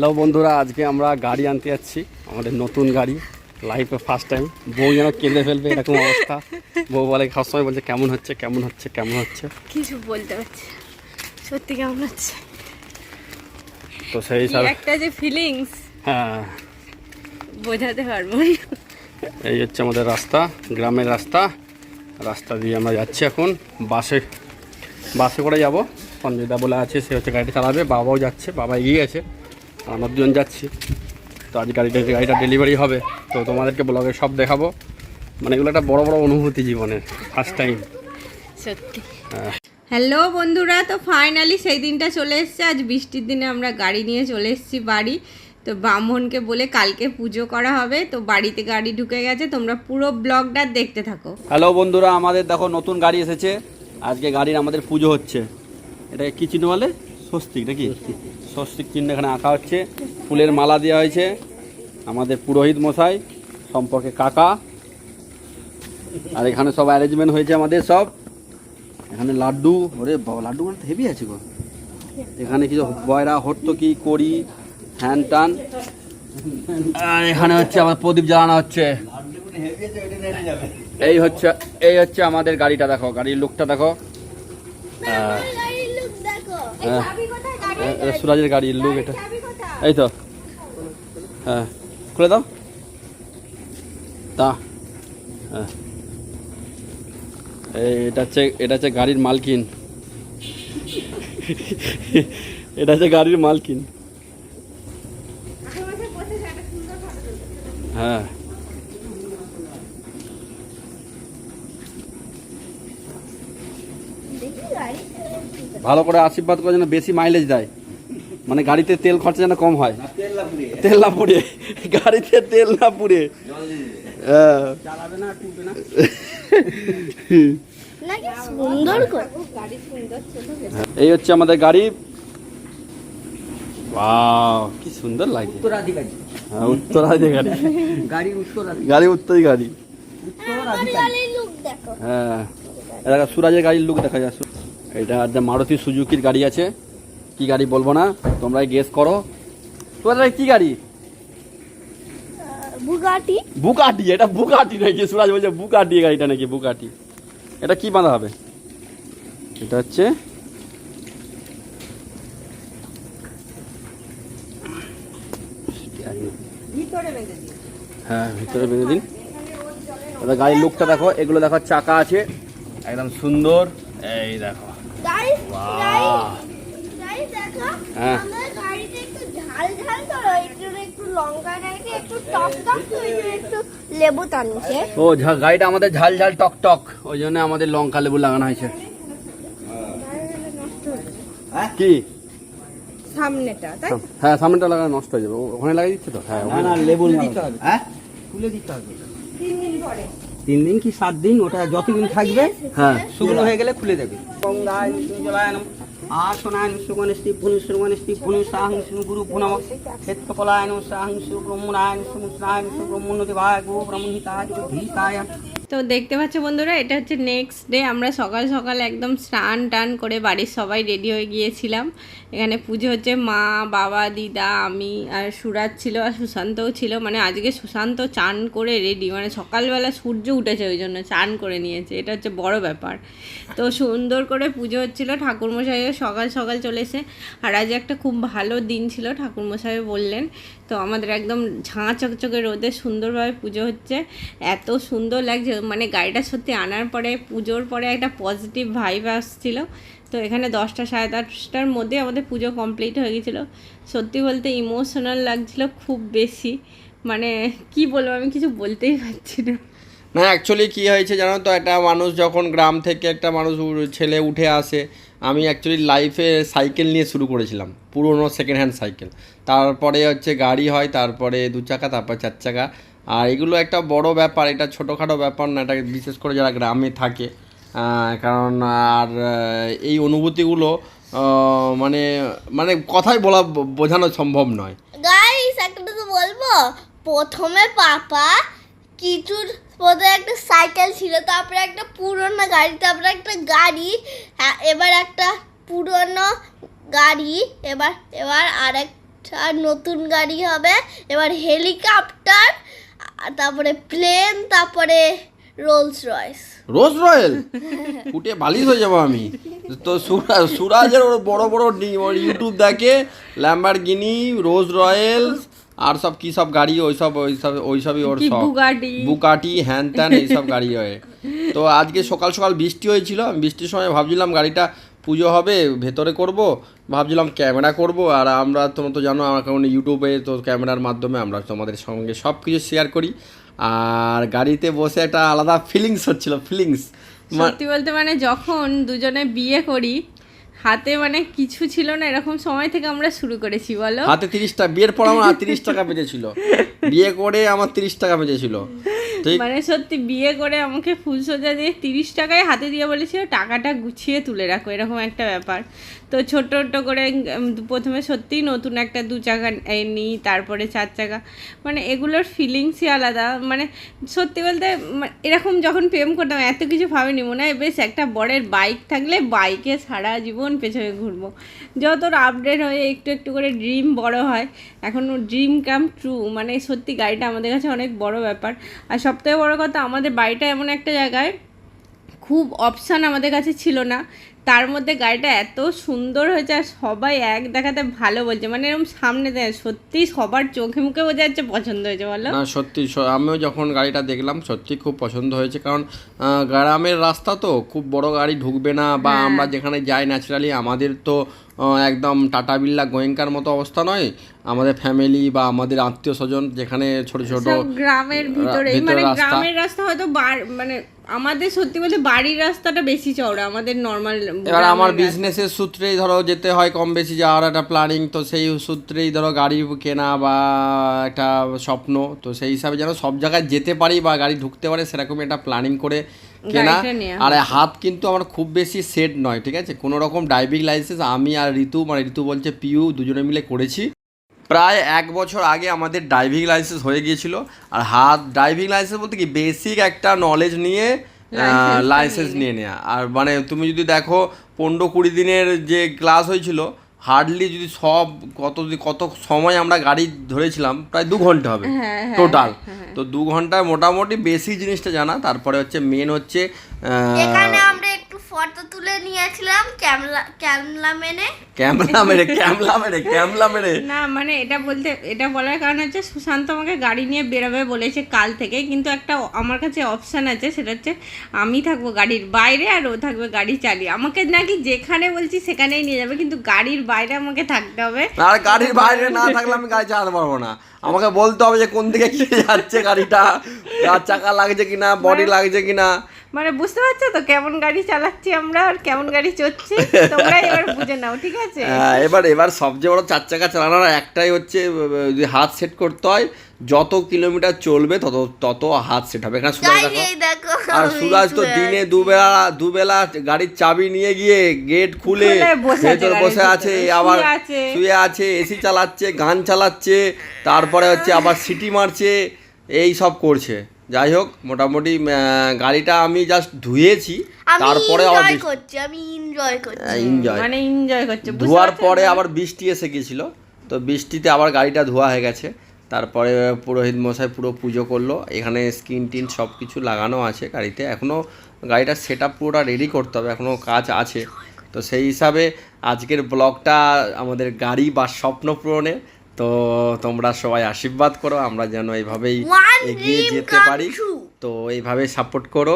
Hello বন্ধুরা আজকে আমরা গাড়ি আনতে যাচ্ছি আমাদের নতুন গাড়ি লাইফে ফার্স্ট টাইম বউ যেন কেঁদে ফেলবে এরকম অবস্থা। বউ বলে সবসময় বলছে কেমন হচ্ছে কেমন হচ্ছে কেমন হচ্ছে? কিছু বলতে পারছি সত্যি কেমন হচ্ছে? তো সেই হিসাবে একটা যে ফিলিংস হ্যাঁ। বোঝাতে পারব এই হচ্ছে আমাদের রাস্তা গ্রামের রাস্তা। রাস্তা দিয়ে আমরা যাচ্ছি এখন। বাসে বাসে করে যাব। সঞ্জয়দা বলে আছে সে হচ্ছে গাড়িটা চালাবে। বাবাও যাচ্ছে বাবা এগিয়ে গেছে। আর আমরা দুজন যাচ্ছি। তো আজ গাড়িটা গাড়িটা ডেলিভারি হবে। তো তোমাদেরকে ব্লগে সব দেখাবো। মানে এগুলো একটা বড় বড় অনুভূতি জীবনের ফার্স্ট টাইম সত্যি। হ্যালো বন্ধুরা তো ফাইনালি সেই দিনটা চলে এসছে। আজ বৃষ্টির দিনে আমরা গাড়ি নিয়ে চলে এসেছি বাড়ি। তো ব্রাহ্মণকে বলে কালকে পুজো করা হবে। তো বাড়িতে গাড়ি ঢুকে গেছে। তোমরা পুরো ব্লগটা দেখতে থাকো। হ্যালো বন্ধুরা আমাদের দেখো নতুন গাড়ি এসেছে। আজকে গাড়ির আমাদের পুজো হচ্ছে। এটা কি চিহ্ন বলে? স্বস্তিক নাকি? স্বস্তিক চিহ্ন এখানে আঁকা হচ্ছে। ফুলের মালা দেওয়া হয়েছে। আমাদের পুরোহিত মশাই, সম্পর্কে কাকা। আর এখানে সব অ্যারেঞ্জমেন্ট হয়েছে আমাদের সব। এখানে লাড্ডু, ওরে বাবা, লাড্ডু মানে হেভি আছে গো। এখানে কিছু বয়রা, হর্তকি করি হ্যান টান। আর এখানে হচ্ছে আমার প্রদীপ জ্বালানো হচ্ছে। এই হচ্ছে এই হচ্ছে আমাদের গাড়িটা, দেখো, গাড়ির লুকটা দেখো। হ্যাঁ, সুরাজের গাড়ির লুক এটা। এই তো। হ্যাঁ। খুলে দাও। তা। হ্যাঁ। এটা হচ্ছে এটা হচ্ছে গাড়ির মালকিন। এটা হচ্ছে গাড়ির মালকিন। হ্যাঁ। ভালো করে আশীর্বাদ করে যেন বেশি মাইলেজ দেয়। মানে গাড়িতে তেল খরচা যেন কম হয়। তেল না পুড়ে গাড়িতে তেল না পুড়ে হ্যাঁ। এই হচ্ছে আমাদের গাড়ি। কি সুন্দর লাগছে উত্তরাধিকারী। হ্যাঁ গাড়ি উত্তরাধিকারী। গাড়ি উত্তরই গাড়ি উত্তরাধিকারী। হ্যাঁ এটা সুরাজের গাড়ির লুক দেখা যাচ্ছে এটা একটা মারুতি সুজুকির গাড়ি আছে। কি গাড়ি বলব না? তোমরা গেস করো। তোমার কি গাড়ি? বুগাটি। বুকাটি এটা বুকাটি নাকি? সুরাজ বলছে বুকাটি গাড়িটা নাকি বুকাটি এটা কি বাঁধা হবে? এটা হচ্ছে হ্যাঁ ভিতরে বেঁধে দিন। এটা গাড়ির লুকটা দেখো এগুলো দেখো চাকা আছে। একদম সুন্দর। এই দেখো গাইস বাহ গাইস দেখো হ্যাঁ। আমাদের গাড়িতে একটু ঝাল ঝাল তো এর জন্য একটু লঙ্কা গাড়িতে একটু টক টক তো এর জন্য একটু লেবু টানছে ও ঝা- গাড়িটা আমাদের ঝাল ঝাল টক টক ওই জন্য আমাদের লঙ্কা লেবু লাগানো হয়েছে। কি? সামনেটা তাই? হ্যাঁ সামনেটা লাগানো নষ্ট হয়ে যাবে। ওখানে লাগিয়ে দিচ্ছে তো? হ্যাঁ ওখানে লেবু দিতে হবে। হ্যাঁ? খুলে দিতে হবে। তিন দিন কি সাত দিন ওটা যতদিন থাকবে হ্যাঁ। শুকনো হয়ে গেলে খুলে দেবে। গঙ্গায় জলায়নম আসনায়ন সুগণেষ্টি পুনুষ্টি পুনুষাহং গুরু পুনম ক্ষেত্রকলায়ন সাহং সুব্রহ্মণায়ন সুমুষনায়ন সুব্রহ্মণ্যতি ভাগ গো ব্রহ্মহিতায় ভীতায় তো দেখতে পাচ্ছ বন্ধুরা, এটা হচ্ছে নেক্সট ডে আমরা সকাল সকাল একদম স্নান টান করে বাড়ির সবাই রেডি হয়ে গিয়েছিলাম। এখানে পুজো হচ্ছে মা, বাবা, দিদা, আমি আর সুরাজ ছিল আর সুশান্তও ছিল। মানে আজকে সুশান্ত চান করে রেডি মানে সকালবেলা সূর্য উঠেছে ওই জন্য চান করে নিয়েছে। এটা হচ্ছে বড় ব্যাপার। তো সুন্দর করে পুজো হচ্ছিল। ঠাকুরমশাইও সকাল সকাল চলে এসে, আর আজ একটা খুব ভালো দিন ছিল, ঠাকুরমশাই বললেন। তো আমাদের একদম ঝাঁ চকচকে রোদে সুন্দরভাবে পুজো হচ্ছে। এত সুন্দর লাগছে। মানে গাড়িটা সত্যি আনার পরে, পুজোর পরে একটা পজিটিভ ভাইব আসছিল। তো এখানে দশটা সাড়ে দশটার মধ্যে আমাদের পুজো কমপ্লিট হয়ে গেছিল। সত্যি বলতে ইমোশনাল লাগছিল খুব বেশি। মানে কি বলব, আমি কিছু বলতেই পারছি না। না অ্যাকচুয়ালি কী হয়েছে জানো তো, একটা মানুষ যখন গ্রাম থেকে একটা মানুষ ছেলে উঠে আসে, আমি অ্যাকচুয়ালি লাইফে সাইকেল নিয়ে শুরু করেছিলাম, পুরোনো সেকেন্ড হ্যান্ড সাইকেল তারপরে হচ্ছে গাড়ি হয়, তারপরে দু চাকা, তারপর চার চাকা। আর এগুলো একটা বড় ব্যাপার এটা ছোটোখাটো ব্যাপার না এটা বিশেষ করে যারা গ্রামে থাকে কারণ আর এই অনুভূতিগুলো মানে মানে কথায় বলা বোঝানো সম্ভব নয়। একটা তো বলব? প্রথমে পাপা কিছুর প্রথমে একটা সাইকেল ছিল তারপরে একটা পুরনো গাড়ি তারপরে একটা গাড়ি হ্যাঁ, এবার একটা পুরনো গাড়ি এবার এবার আর এক আর নতুন গাড়ি হবে এবার হেলিকপ্টার তারপরে প্লেন তারপরে রোলস রয়েস রোজ রয়েল ফুটে বালিশ হয়ে যাব আমি। তো সুরাজ সুরাজের ওর বড় বড় ওর ইউটিউব দেখে ল্যাম্বারগিনি রোজ রয়েল আর সব কি সব গাড়ি ওই সব ওই সব ওই সবই ওর সব বুকাটি হ্যান ত্যান এইসব গাড়ি হয়। তো আজকে সকাল সকাল বৃষ্টি হয়েছিল। বৃষ্টির সময় ভাবছিলাম গাড়িটা পুজো হবে ভেতরে করব। ভাবছিলাম ক্যামেরা করব আর আমরা তোমরা তো জানো আমার কারণ ইউটিউবে তো ক্যামেরার মাধ্যমে আমরা তোমাদের সঙ্গে সব কিছু শেয়ার করি। আর গাড়িতে বসে একটা আলাদা ফিলিংস হচ্ছিল ফিলিংস সত্যি বলতে মানে যখন দুজনে বিয়ে করি হাতে মানে কিছু ছিল না এরকম সময় থেকে আমরা শুরু করেছি বলো। হাতে তিরিশটা বিয়ের পর আমার তিরিশ টাকা বেঁচেছিল। বিয়ে করে আমার তিরিশ টাকা বেঁচেছিল। মানে সত্যি বিয়ে করে আমাকে ফুলসজ্জা দিয়ে তিরিশ টাকায় হাতে দিয়ে বলেছিল, টাকাটা গুছিয়ে তুলে রাখো, এরকম একটা ব্যাপার। তো ছোট ছোট করে প্রথমে সত্যিই নতুন একটা দু চাকা নিই, তারপরে চার চাকা। মানে এগুলোর ফিলিংসই আলাদা। মানে সত্যি বলতে এরকম যখন প্রেম করতাম, এত কিছু ভাবিনি। মনে হয়, বেশ, একটা বরের বাইক থাকলে বাইকে সারা জীবন পেছনে ঘুরবো। যত আপডেট হয়ে, একটু একটু করে ড্রিম বড় হয়, এখন ড্রিম কাম ট্রু মানে সত্যি গাড়িটা আমাদের কাছে অনেক বড় ব্যাপার। আর সবথেকে বড় কথা আমাদের বাড়িটা এমন একটা জায়গায় খুব অপশান আমাদের কাছে ছিল না। তার মধ্যে গাড়িটা এত সুন্দর হয়েছে আর সবাই এক দেখাতে ভালো বলছে। মানে এরকম সামনে দেয় সত্যি সবার চোখে মুখে বোঝা যাচ্ছে পছন্দ হয়েছে বলো। না সত্যি আমিও যখন গাড়িটা দেখলাম সত্যি খুব পছন্দ হয়েছে। কারণ গ্রামের রাস্তা তো খুব বড় গাড়ি ঢুকবে না বা হ্যাঁ। আমরা যেখানে যাই ন্যাচারালি আমাদের তো একদম টাটা বিল্লা গোয়েঙ্কার মতো অবস্থা নয় আমাদের ফ্যামিলি বা আমাদের আত্মীয় স্বজন যেখানে ছোট ছোট গ্রামের ভিতরে মানে। গ্রামের রাস্তা হয়তো মানে আমাদের সত্যি বলতে বাড়ির রাস্তাটা বেশি চওড়া আমাদের নর্মাল এবার আমার বিজনেসের সূত্রেই ধরো যেতে হয় কম বেশি যাওয়ার একটা প্ল্যানিং তো সেই সূত্রেই ধরো গাড়ি কেনা বা একটা স্বপ্ন তো সেই হিসাবে যেন সব জায়গায় যেতে পারি বা গাড়ি ঢুকতে পারে সেরকমই একটা প্ল্যানিং করে কেনা। আর হাত কিন্তু আমার খুব বেশি সেট নয় ঠিক আছে? কোনো রকম ড্রাইভিং লাইসেন্স আমি আর ঋতু মানে ঋতু বলছে পিউ দুজনে মিলে করেছি। প্রায় এক বছর আগে আমাদের ড্রাইভিং লাইসেন্স হয়ে গিয়েছিল। আর হাত ড্রাইভিং লাইসেন্স বলতে কি বেসিক একটা নলেজ নিয়ে লাইসেন্স নিয়ে নেওয়া আর মানে তুমি যদি দেখো পনেরো কুড়ি দিনের যে ক্লাস হয়েছিল হার্ডলি যদি সব কত কত সময় আমরা গাড়ি ধরেছিলাম প্রায় দু ঘণ্টা হবে হ্যাঁ, হ্যাঁ, টোটাল তো দু ঘন্টায় মোটামুটি বেশি জিনিসটা জানা। তারপরে হচ্ছে মেন হচ্ছে আহ, এখানে আমরা একটু ফটো তুলে নিয়েছিলাম ক্যামেরা ক্যামেরা মেনে ক্যামলা মেরে ক্যামলা মেরে ক্যামলা মেরে। না মানে এটা বলতে এটা বলার কারণ হচ্ছে সুশান্ত আমাকে গাড়ি নিয়ে বেরোবে বলেছে কাল থেকে কিন্তু একটা আমার কাছে অপশান আছে সেটা হচ্ছে আমি থাকব গাড়ির বাইরে আর ও থাকবে গাড়ি চালিয়ে। আমাকে নাকি যেখানে বলছি সেখানেই নিয়ে যাবে কিন্তু গাড়ির বাইরে আমাকে থাকতে হবে। আর গাড়ির বাইরে না থাকলে আমি গাড়ি চালাতে পারব না। আমাকে বলতে হবে যে কোন দিকে কি যাচ্ছে গাড়িটা চার চাকা লাগছে কিনা বডি লাগছে কিনা। মানে বুঝতে পারছ তো কেমন গাড়ি চালাচ্ছি আমরা আর কেমন গাড়ি চড়ছি? তোমরা এবার বুঝে নাও ঠিক আছে? হ্যাঁ, এবার এবার সবচেয়ে বড় চার চাকা চালানোর একটাই হচ্ছে যদি হাত সেট করতে হয় যত কিলোমিটার চলবে তত তত হাত সেট হবে। এখানে সুরাজ দেখো। আর সুরাজ তো দিনে দুবেলা দুবেলা গাড়ির চাবি নিয়ে গিয়ে গেট খুলে খুলে বসে আছে ভেতর বসে আছে আবার শুয়ে আছে এসি চালাচ্ছে গান চালাচ্ছে তারপরে হচ্ছে আবার সিটি মারছে এই সব করছে। যাই হোক মোটামুটি গাড়িটা আমি জাস্ট ধুয়েছি তারপরে আবার এনজয় করছি আমি এনজয় করছি। এনজয় মানে এনজয় করছে ধোয়ার পরে আবার বৃষ্টি এসে গিয়েছিল তো বৃষ্টিতে আবার গাড়িটা ধোয়া হয়ে গেছে তারপরে পুরোহিত মশাই পুরো পুজো করল এখানে স্ক্রিন টিন সব কিছু লাগানো আছে গাড়িতে এখনও গাড়িটার সেট আপ পুরোটা রেডি করতে হবে এখনও কাজ আছে। তো সেই হিসাবে আজকের ব্লগটা আমাদের গাড়ি বা স্বপ্ন পূরণে তো তোমরা সবাই আশীর্বাদ করো আমরা যেন এইভাবেই এগিয়ে যেতে পারি। তো এইভাবে সাপোর্ট করো।